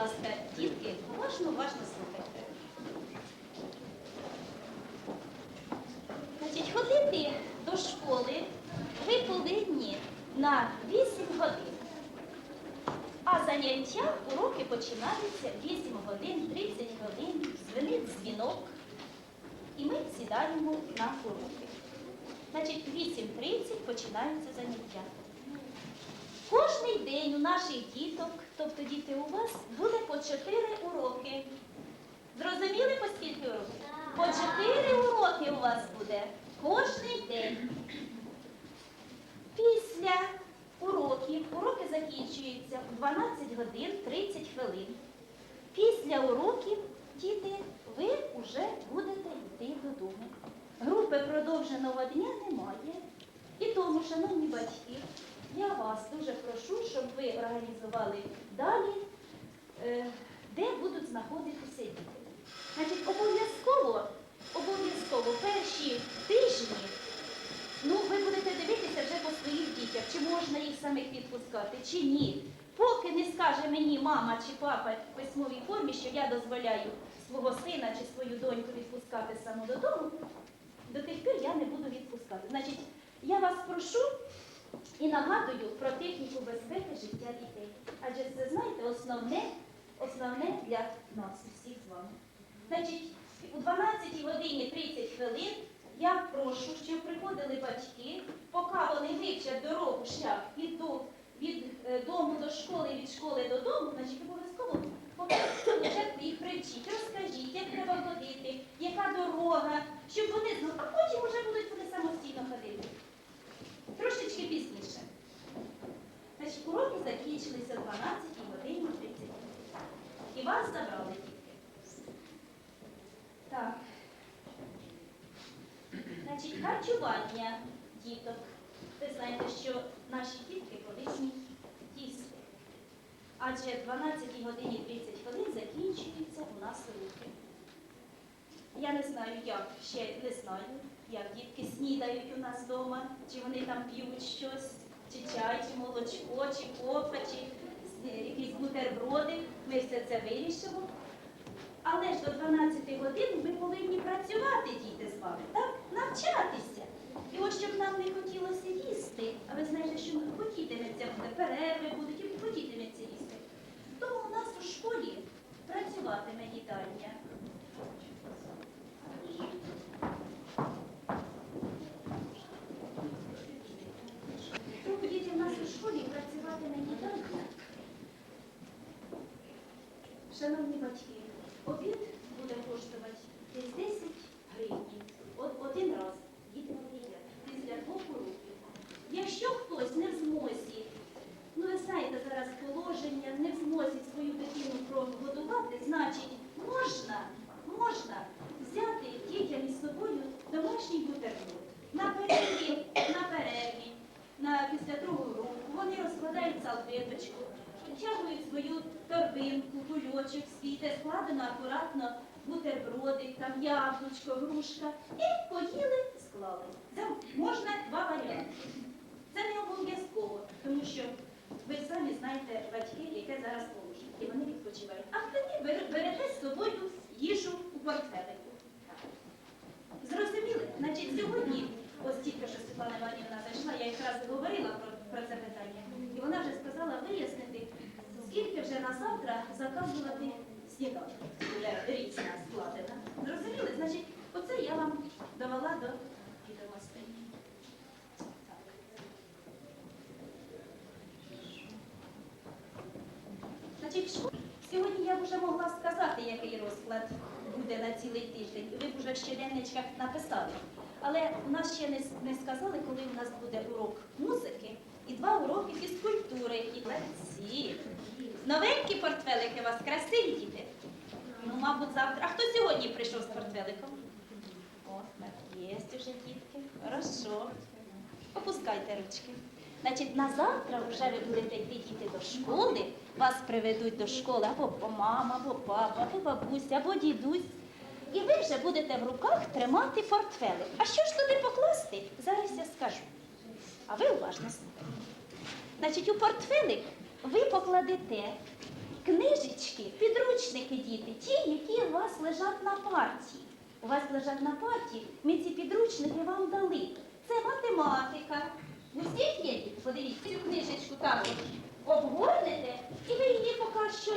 ласка, дітки, уважно, уважно слухайте. Значить, ходити до школи ви повинні на 8 годин. А заняття, уроки починаються 8 годин, 30 хвилин, дзвонить дзвінок. І ми сідаємо на уроки. Значить, 8.30 починаються заняття. Кожний день у наших діток, тобто діти у вас, буде по 4 уроки. Зрозуміли, по скільки уроків? По 4 уроки у вас буде кожний день. Після уроків уроки закінчуються в 12 годин 30 хвилин. Після уроків, діти, ви вже будете йти додому. Групи продовженого дня немає. І тому, шановні батьки, я вас дуже прошу, щоб ви організували далі, е, де будуть знаходитися діти. Значить, обов'язково, обов'язково перші тижні Ну, ви будете дивитися вже по своїх дітях, чи можна їх самих відпускати, чи ні. Поки не скаже мені мама чи папа в письмовій формі, що я дозволяю свого сина чи свою доньку відпускати саму додому, до тих пір я не буду відпускати. Значить, я вас прошу і нагадую про техніку безпеки життя дітей. Адже це, знаєте, основне, основне для нас усіх з вами. Значить, у 12 годині 30 хвилин я прошу, щоб приходили батьки, поки вони вивчать дорогу шлях від, до, від е, дому до школи, від школи додому, значить обов'язково спочатку їх привчіть, розкажіть, як треба ходити, яка дорога, щоб вони знали, а потім вже будуть вони самостійно ходити. Трошечки пізніше. Значить, уроки закінчилися о 12 годині 30 хвилин. І вас забрали дітки. Так. Значить, харчування діток. Ви знаєте, що наші дітки повинні їсти. Адже в 12 годині 30 хвилин закінчуються у нас уроки. Я не знаю, як, ще не знаю, як дітки снідають у нас вдома, чи вони там п'ють щось, чи чай, чи молочко, чи кофе, чи якісь бутерброди. Ми все це вирішимо. Але ж до 12 годин ми повинні працювати, діти, з вами, так? Навчатися. І ось щоб нам не хотілося їсти, а ви знаєте, що ми хотітиметься буде, перерви будуть, і хотітиметься їсти. Тому у нас у школі працюватиме їдальня. Тому діти в нас у школі працюватиме їдальня. Шановні батьки, обід буде коштувати десь 10 гривень. Один раз діти поїдять після двох уроків. Якщо хтось не в змозі, ну ви знаєте зараз положення, не в змозі свою дитину прогодувати, значить можна, можна взяти дітям із собою домашній бутерброд. На перерві, на перерві, на після другого року вони розкладають салфеточку, Витягують свою торбинку, кульочок свій, де складено акуратно бутербродик, там яблучко, грушка. І поїли, склали. Це можна два варіанти. Це не обов'язково, тому що ви самі знаєте батьки, яке зараз положення, і вони відпочивають. А тоді берете з собою їжу у портфелику. Зрозуміли? Значить, сьогодні, ось тільки що Світлана Іванівна зайшла, я якраз говорила про, про це питання, і вона вже сказала вияснити, скільки вже на завтра заказувати сніданок. Вже річна складена. Зрозуміли? Значить, оце я вам довела до відомостей. Значить, в школі сьогодні я б вже могла сказати, який розклад буде на цілий тиждень. Ви б вже в щоденничках написали. Але у нас ще не сказали, коли у нас буде урок музики і два уроки фізкультури і лекції. Новенькі портфелики у вас красиві діти. Ну, мабуть, завтра. А хто сьогодні прийшов з портфеликом? О, є вже дітки. Хорошо. Опускайте ручки. Значить, на завтра вже ви будете йти діти до школи, вас приведуть до школи або мама, або папа, або бабуся, або дідусь. І ви вже будете в руках тримати портфели. А що ж туди покласти? Зараз я скажу. А ви уважно слухайте. Значить, у портфелик ви покладете книжечки підручники, діти, ті, які у вас лежать на парті. У вас лежать на парті, ми ці підручники вам дали. Це математика. Усіх є, подивіться, цю книжечку також обгорнете, і ви її поки що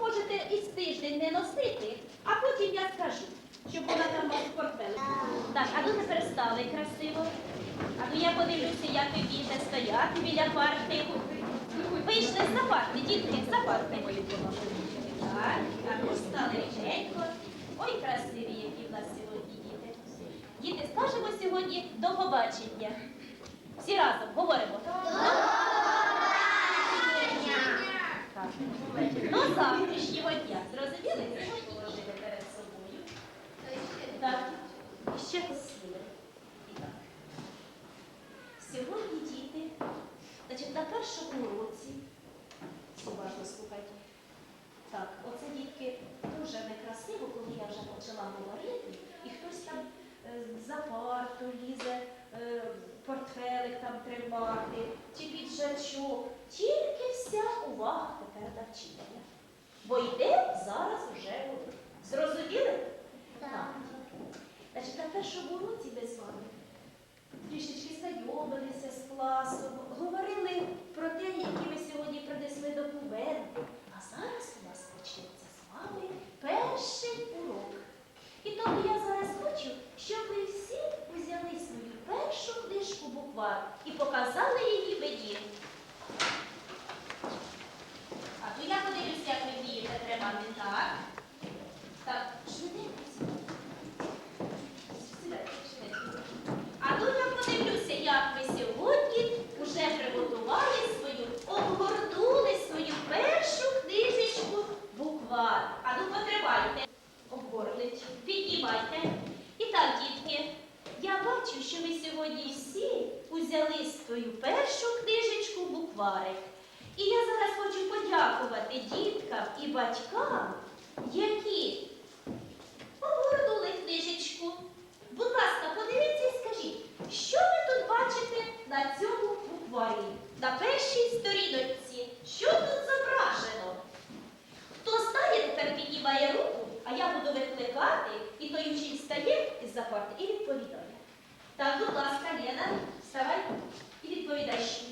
можете із тиждень не носити, а потім я скажу, щоб вона там у вас портфелі. Так, а ну тепер стали красиво. А ну я подивлюся, як ви будете стояти біля парти. Вийшли за парти, дітки, за парти. Так, а стали рівненько. Ой, красиві, які в нас сьогодні діти. Діти, скажемо сьогодні до побачення. Всі разом говоримо. Так. До завтрашнього дня. Зрозуміли? Сьогодні ложите перед собою. Так. І ще сили. І так. Сьогодні діти, значить, на першому уроці, уважно слухайте. Так, оце дітки дуже некрасиво, коли я вже почала говорити, і хтось там е, за парту лізе, е, портфелик там тримати, чи піджачок. Тільки вся увага тепер на вчителя. Бо йде зараз уже урок. Зрозуміли? Так. Значить, на першому уроці ми з вами трішечки знайомилися з класом, говорили про те, які ми сьогодні принесли документи. А зараз у нас почнеться з вами перший урок. І тому я зараз хочу, щоб ви всі взяли свою першу книжку буквар і показали її мені. А то я подивлюся, як ви вмієте тримати. Так. Так, швиденько сідайте. Сідайте, швиденько. А тут я подивлюся, як ви сьогодні вже приготували свою, обгорнули свою першу книжечку буквар. А ну потримайте, обгорнуть, піднімайте. І так, дітки, я бачу, що ви сьогодні всі узяли свою першу книжечку букварик. І я зараз хочу подякувати діткам і батькам, які Погорнули книжечку. Будь ласка, подивіться і скажіть, що ви тут бачите на цьому букварі? На першій сторіночці. Що тут зображено? Хто знає, тепер піднімає руку, а я буду викликати, і той учень встає із-за парти і відповідає. Так, будь ласка, Лена, вставай і відповідай.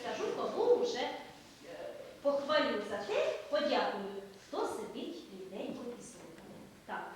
скажу, кому вже е, похвалю за те, подякую.